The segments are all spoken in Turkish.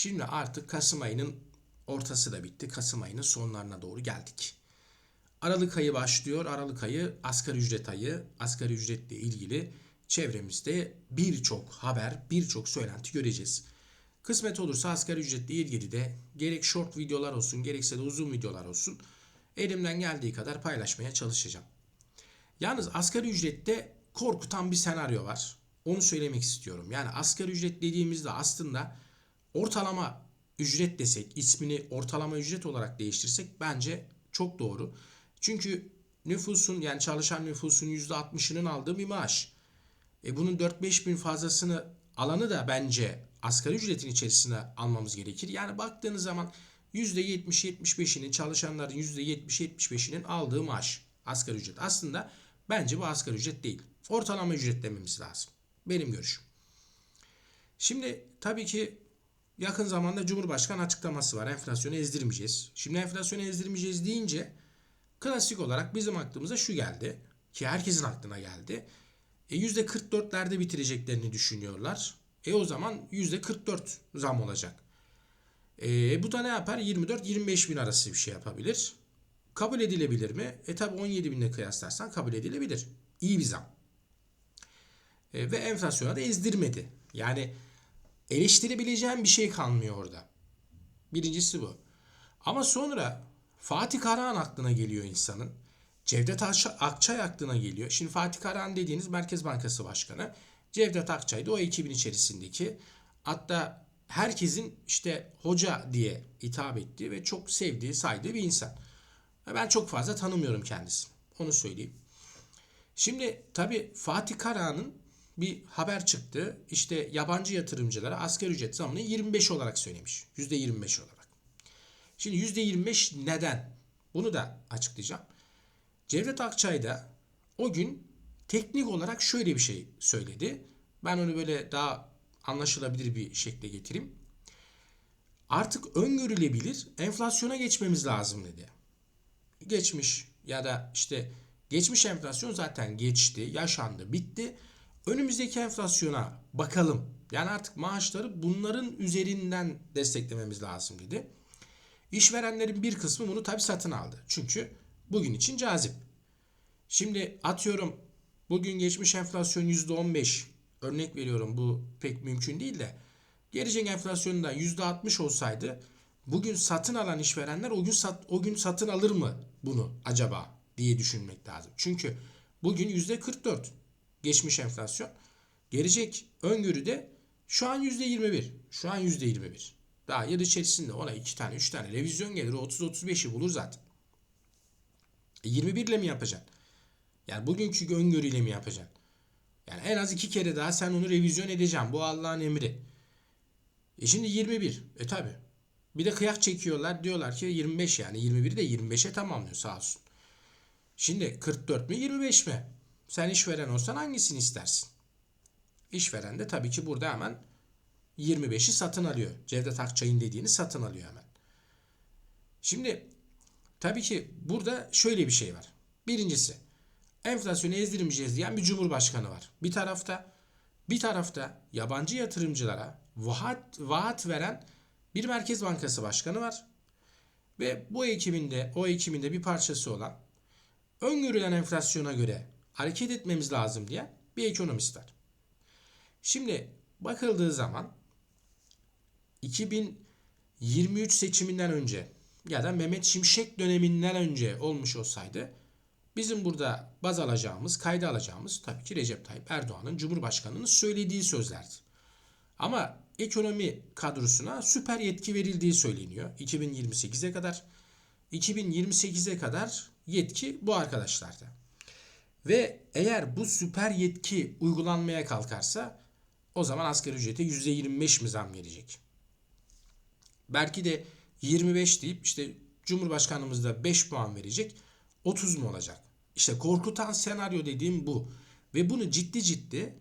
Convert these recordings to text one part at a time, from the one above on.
Şimdi artık Kasım ayının ortası da bitti. Kasım ayının sonlarına doğru geldik. Aralık ayı başlıyor. Aralık ayı asgari ücret ayı. Asgari ücretle ilgili çevremizde birçok haber, birçok söylenti göreceğiz. Kısmet olursa asgari ücretle ilgili de gerek short videolar olsun, gerekse de uzun videolar olsun elimden geldiği kadar paylaşmaya çalışacağım. Yalnız asgari ücrette korkutan bir senaryo var. Onu söylemek istiyorum. Yani asgari ücret dediğimizde aslında ortalama ücret desek, ismini ortalama ücret olarak değiştirsek bence çok doğru. Çünkü nüfusun yani çalışan nüfusun %60'ının aldığı bir maaş. E bunun 4-5 bin fazlasını alanı da bence asgari ücretin içerisine almamız gerekir. Yani baktığınız zaman %70-75'inin çalışanların %70-75'inin aldığı maaş asgari ücret. Aslında bence bu asgari ücret değil. Ortalama ücret dememiz lazım. Benim görüşüm. Şimdi tabii ki yakın zamanda Cumhurbaşkanı açıklaması var. Enflasyonu ezdirmeyeceğiz. Şimdi enflasyonu ezdirmeyeceğiz deyince klasik olarak bizim aklımıza şu geldi. Ki herkesin aklına geldi. E %44'lerde bitireceklerini düşünüyorlar. E o zaman %44 zam olacak. E, bu da ne yapar? 24-25 bin arası bir şey yapabilir. Kabul edilebilir mi? E tabi 17 binle kıyaslarsan kabul edilebilir. İyi bir zam. E, ve enflasyona da ezdirmedi. Yani eleştirebileceğim bir şey kalmıyor orada. Birincisi bu. Ama sonra Fatih Karahan aklına geliyor insanın. Cevdet Akçay aklına geliyor. Şimdi Fatih Karahan dediğiniz Merkez Bankası Başkanı. Cevdet Akçay da o ekibin içerisindeki hatta herkesin işte hoca diye hitap ettiği ve çok sevdiği, saydığı bir insan. Ben çok fazla tanımıyorum kendisini. Onu söyleyeyim. Şimdi tabii Fatih Karahan'ın bir haber çıktı. İşte yabancı yatırımcılara asgari ücret zamını 25 olarak söylemiş. %25 olarak. Şimdi %25 neden? Bunu da açıklayacağım. Cevdet Akçay da o gün teknik olarak şöyle bir şey söyledi. Ben onu böyle daha anlaşılabilir bir şekle getireyim. Artık öngörülebilir enflasyona geçmemiz lazım dedi. Geçmiş ya da işte geçmiş enflasyon zaten geçti, yaşandı, bitti. Önümüzdeki enflasyona bakalım. Yani artık maaşları bunların üzerinden desteklememiz lazım dedi. İşverenlerin bir kısmı bunu tabi satın aldı. Çünkü bugün için cazip. Şimdi atıyorum bugün geçmiş enflasyon %15 örnek veriyorum bu pek mümkün değil de gelecek enflasyonda %60 olsaydı bugün satın alan işverenler o gün sat, o gün satın alır mı bunu acaba diye düşünmek lazım. Çünkü bugün %44 geçmiş enflasyon. Gelecek öngörüde şu an %21. Şu an %21. Daha yıl içerisinde ona 2 tane 3 tane revizyon gelir. 30-35'i bulur zaten. E 21 ile mi yapacaksın? Yani bugünkü öngörüyle mi yapacaksın? Yani en az iki kere daha sen onu revizyon edeceksin. Bu Allah'ın emri. E şimdi 21. E tabi. Bir de kıyak çekiyorlar. Diyorlar ki 25 yani. 21'i de 25'e tamamlıyor sağ olsun. Şimdi 44 mi 25 mi? Sen işveren olsan hangisini istersin? İşveren de tabii ki burada hemen 25'i satın alıyor. Cevdet Akçay'ın dediğini satın alıyor hemen. Şimdi tabii ki burada şöyle bir şey var. Birincisi enflasyonu ezdirmeyeceğiz diyen bir cumhurbaşkanı var. Bir tarafta bir tarafta yabancı yatırımcılara vaat, vaat veren bir Merkez Bankası Başkanı var. Ve bu ekibinde, o ekibinde bir parçası olan öngörülen enflasyona göre hareket etmemiz lazım diye bir ekonomist var. Şimdi bakıldığı zaman 2023 seçiminden önce ya da Mehmet Şimşek döneminden önce olmuş olsaydı bizim burada baz alacağımız, kayda alacağımız tabii ki Recep Tayyip Erdoğan'ın Cumhurbaşkanı'nın söylediği sözlerdi. Ama ekonomi kadrosuna süper yetki verildiği söyleniyor 2028'e kadar. 2028'e kadar yetki bu arkadaşlarda. Ve eğer bu süper yetki uygulanmaya kalkarsa o zaman asgari ücrete %25 mi zam gelecek? Belki de 25 deyip işte Cumhurbaşkanımız da 5 puan verecek. 30 mu olacak? İşte korkutan senaryo dediğim bu. Ve bunu ciddi ciddi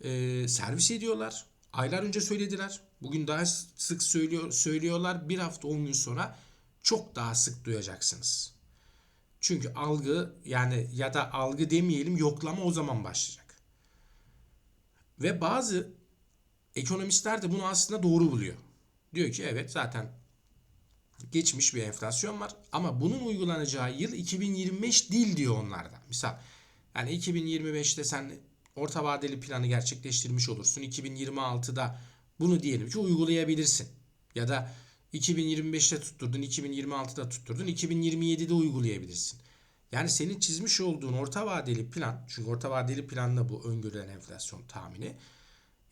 e, servis ediyorlar. Aylar önce söylediler. Bugün daha sık söylüyor, söylüyorlar. Bir hafta 10 gün sonra çok daha sık duyacaksınız. Çünkü algı yani ya da algı demeyelim yoklama o zaman başlayacak. Ve bazı ekonomistler de bunu aslında doğru buluyor. Diyor ki evet zaten geçmiş bir enflasyon var ama bunun uygulanacağı yıl 2025 değil diyor onlardan. Misal yani 2025'te sen orta vadeli planı gerçekleştirmiş olursun. 2026'da bunu diyelim ki uygulayabilirsin. Ya da 2025'te tutturdun, 2026'da tutturdun, 2027'de uygulayabilirsin. Yani senin çizmiş olduğun orta vadeli plan, çünkü orta vadeli planla bu öngörülen enflasyon tahmini.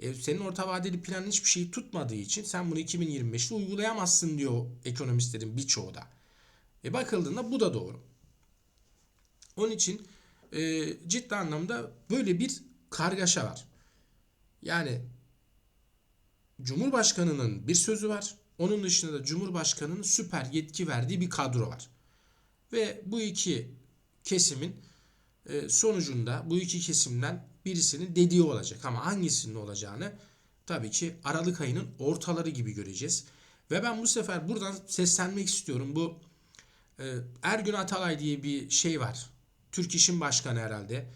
E, senin orta vadeli planın hiçbir şeyi tutmadığı için sen bunu 2025'te uygulayamazsın diyor ekonomistlerin birçoğu da. E bakıldığında bu da doğru. Onun için e, ciddi anlamda böyle bir kargaşa var. Yani Cumhurbaşkanının bir sözü var. Onun dışında da Cumhurbaşkanının süper yetki verdiği bir kadro var. Ve bu iki kesimin e, sonucunda bu iki kesimden birisinin dediği olacak. Ama hangisinin olacağını tabii ki Aralık ayının ortaları gibi göreceğiz. Ve ben bu sefer buradan seslenmek istiyorum. Bu e, Ergün Atalay diye bir şey var. Türk İş'in başkanı herhalde.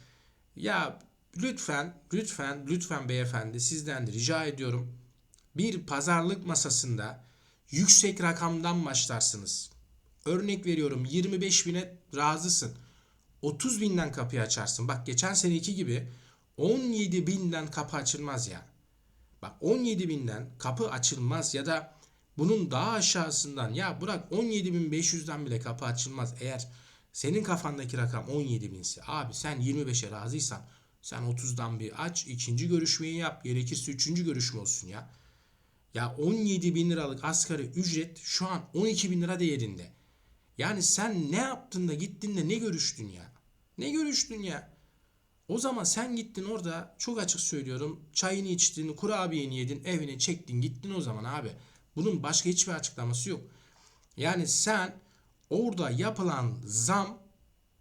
Ya lütfen, lütfen, lütfen beyefendi sizden de rica ediyorum. Bir pazarlık masasında yüksek rakamdan başlarsınız. Örnek veriyorum 25 bine razısın. 30 binden kapıyı açarsın. Bak geçen seneki gibi 17 binden kapı açılmaz ya. Bak 17 binden kapı açılmaz ya da bunun daha aşağısından ya bırak 17.500'den bile kapı açılmaz. Eğer senin kafandaki rakam 17 binse abi sen 25'e razıysan sen 30'dan bir aç ikinci görüşmeyi yap gerekirse üçüncü görüşme olsun ya. Ya 17 bin liralık asgari ücret şu an 12 bin lira değerinde. Yani sen ne yaptın da gittin de ne görüştün ya? Ne görüştün ya? O zaman sen gittin orada çok açık söylüyorum çayını içtin, kurabiyeni yedin, evine çektin gittin o zaman abi. Bunun başka hiçbir açıklaması yok. Yani sen orada yapılan zam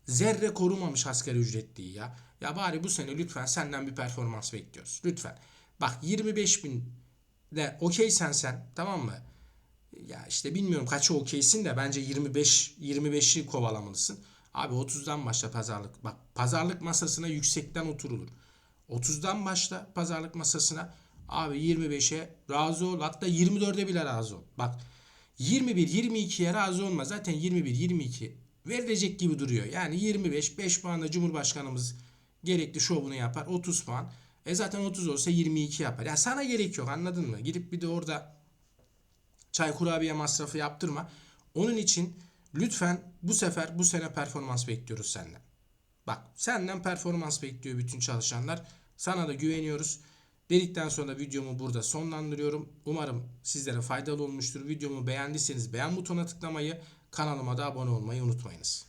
zerre korumamış asgari ücretliyi ya. Ya bari bu sene lütfen senden bir performans bekliyoruz. Lütfen. Bak 25 bin de okeysen sen tamam mı? Ya işte bilmiyorum kaçı okeysin de bence 25 25'i kovalamalısın. Abi 30'dan başla pazarlık. Bak pazarlık masasına yüksekten oturulur. 30'dan başla pazarlık masasına. Abi 25'e razı ol. Hatta 24'e bile razı ol. Bak 21 22'ye razı olma. Zaten 21 22 verilecek gibi duruyor. Yani 25 5 puanla Cumhurbaşkanımız gerekli şovunu yapar. 30 puan. E zaten 30 olsa 22 yapar. Ya sana gerek yok anladın mı? Gidip bir de orada çay kurabiye masrafı yaptırma. Onun için lütfen bu sefer bu sene performans bekliyoruz senden. Bak senden performans bekliyor bütün çalışanlar. Sana da güveniyoruz. Dedikten sonra videomu burada sonlandırıyorum. Umarım sizlere faydalı olmuştur. Videomu beğendiyseniz beğen butonuna tıklamayı, kanalıma da abone olmayı unutmayınız.